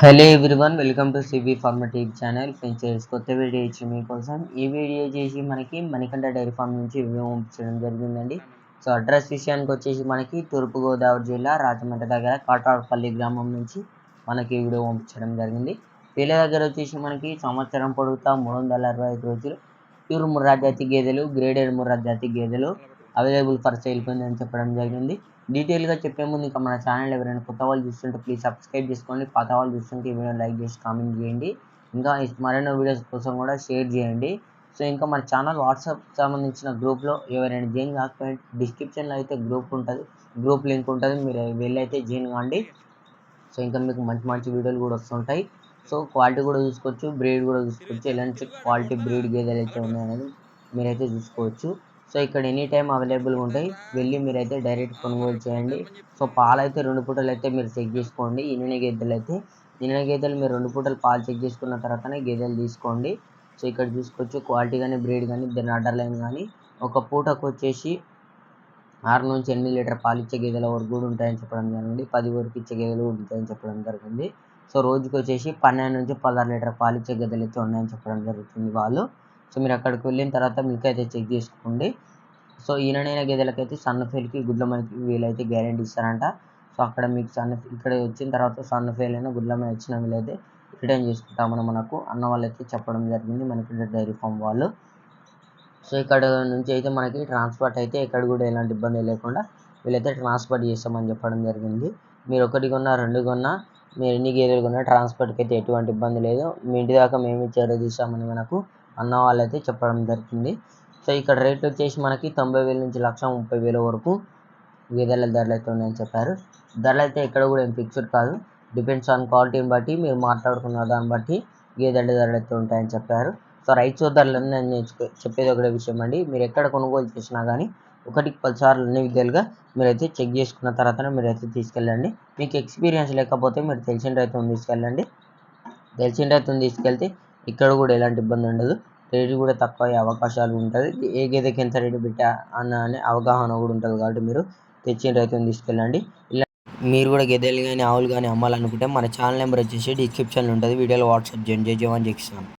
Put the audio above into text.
Hello everyone welcome to CB formative channel. Friends కొత్త video ఇచ్చి మీకోసం ఈ వీడియో చేసి మనకి మణికంఠ డైరీ ఫార్మ్ నుంచి రివ్యూ పంపించడం జరిగిందండి. సో అడ్రస్ విషయానికి వచ్చేసి మనకి తూర్పుగోదావరి జిల్లా రాజమండ్రి దగ్గర కాటాడపల్లి గ్రామం నుంచి మనకి వీడియో పంపించడం జరిగింది. వీళ్ళ దగ్గర వచ్చేసి మనకి సంవత్సరం పొడుగుతా మూడు వందల అరవై ఐదు రోజులు. ప్యూర్ ముర్రా జాతి గేదెలు గ్రేడెడ్ ముర్రా జాతి గేదెలు అవైలబుల్ ఫర్ సేల్ అని చెప్పడం జరిగింది. డీటెయిల్గా చెప్పే ముందు ఇంకా మన ఛానల్ ఎవరైనా కొత్త వాళ్ళు చూస్తుంటే ప్లీజ్ సబ్స్క్రైబ్ చేసుకోండి. పాత వాళ్ళు చూస్తుంటే ఈ వీడియో లైక్ చేసి కామెంట్ చేయండి. ఇంకా మరెన్నో వీడియోస్ కోసం కూడా షేర్ చేయండి. సో ఇంకా మన ఛానల్ వాట్సాప్ సంబంధించిన గ్రూప్లో ఎవరైనా జాయిన్ కాకపోతే డిస్క్రిప్షన్లో అయితే గ్రూప్ ఉంటుంది. గ్రూప్ లింక్ ఉంటుంది. మీరు వెళ్ళైతే జాయిన్ కాండి. సో ఇంకా మీకు మంచి మంచి వీడియోలు కూడా వస్తుంటాయి. సో క్వాలిటీ కూడా చూసుకోవచ్చు బ్రీడ్ కూడా చూసుకోవచ్చు. ఎలాంటి క్వాలిటీ బ్రీడ్ గేదెలు అయితే ఉన్నాయనేది మీరైతే చూసుకోవచ్చు. సో ఇక్కడ ఎనీ టైం అవైలబుల్గా ఉంటాయి. వెళ్ళి మీరైతే డైరెక్ట్ కొనుగోలు చేయండి. సో పాలు అయితే రెండు పూటలు అయితే మీరు చెక్ చేసుకోండి. ఇనిన గేదెలు అయితే ఇనిన గేదెలు మీరు రెండు పూటలు పాలు చెక్ చేసుకున్న తర్వాతనే గేదెలు తీసుకోండి. సో ఇక్కడ చూసుకోవచ్చు క్వాలిటీ కానీ బ్రీడ్ కానీ దాని అడ్డర్ లైన్ కానీ ఒక పూటకు వచ్చేసి ఆరు నుంచి ఎనిమిది లీటర్ పాలు ఇచ్చే గేదెల వరకు కూడా ఉంటాయని చెప్పడం జరిగింది. పది వరకు ఇచ్చే గేదెలు ఉంటాయని చెప్పడం జరిగింది. సో రోజుకి వచ్చేసి పన్నెండు నుంచి పదహారు లీటర్ పాలు ఇచ్చే గేదెలు అయితే ఉన్నాయని చెప్పడం జరుగుతుంది వాళ్ళు. సో మీరు అక్కడికి వెళ్ళిన తర్వాత మిల్క్ అయితే చెక్ చేసుకోండి. సో ఈయననైన గేదెలకైతే సన్న ఫెయిల్కి గుడ్ల మనకి గ్యారెంటీ ఇస్తారంట. సో అక్కడ మీకు సన్న ఇక్కడ వచ్చిన తర్వాత సన్న అయినా గుడ్ల మీద వీలైతే రిటర్న్ చేసుకుంటామని మనకు అన్న వాళ్ళైతే చెప్పడం జరిగింది. మనకి డైరీ ఫామ్ వాళ్ళు. సో ఇక్కడ నుంచి అయితే మనకి ట్రాన్స్పోర్ట్ అయితే ఎక్కడ కూడా ఎలాంటి ఇబ్బంది లేకుండా వీళ్ళైతే ట్రాన్స్పోర్ట్ చేస్తామని చెప్పడం జరిగింది. మీరు ఒకటి కొన్నా రెండు కొన్నా మీరు ఎన్ని గేదెలు కొన్నా ట్రాన్స్పోర్ట్కి అయితే ఎటువంటి ఇబ్బంది లేదు. మీ ఇంటి దాకా మేము చేరదీసామని మనకు అన్న వాళ్ళైతే చెప్పడం జరిగింది. సో ఇక్కడ రేట్ వచ్చేసి మనకి తొంభై వేల నుంచి లక్ష ముప్పై వేల వరకు గేదెల ధరలు అయితే ఉన్నాయని చెప్పారు. ధరలు అయితే ఎక్కడ కూడా ఏం ఫిక్స్డ్ కాదు. డిపెండ్స్ ఆన్ క్వాలిటీని బట్టి మీరు మాట్లాడుకున్న దాన్ని బట్టి గేదెల ధరలు అయితే ఉంటాయని చెప్పారు. సో రైతు ధరలు నేను చెప్పేది ఒకటే విషయం అండి. మీరు ఎక్కడ కొనుగోలు చేసినా కానీ ఒకటికి పదిసార్లు అన్ని విధాలుగా మీరైతే చెక్ చేసుకున్న తర్వాతనే మీరైతే తీసుకెళ్ళండి. మీకు ఎక్స్పీరియన్స్ లేకపోతే మీరు తెలిసిన రైతుని తీసుకెళ్ళండి. తెలిసిన రైతుని తీసుకెళ్తే ఇక్కడ కూడా ఎలాంటి ఇబ్బంది ఉండదు. రేటు కూడా తక్కువ అయ్యే అవకాశాలు ఉంటుంది. ఏ గేదెకి ఎంత రేటు పెట్టా అన్న అనే అవగాహన కూడా ఉంటుంది కాబట్టి మీరు తెచ్చిన రైతుని తీసుకెళ్ళండి. ఇలా మీరు కూడా గేదెలు కానీ ఆవులు కానీ అమ్మాలనుకుంటే మన ఛానల్ నెంబర్ వచ్చేసి డిస్క్రిప్షన్లో ఉంటుంది. వీడియోలో వాట్సాప్ చేయండి. జై జవాన్ జై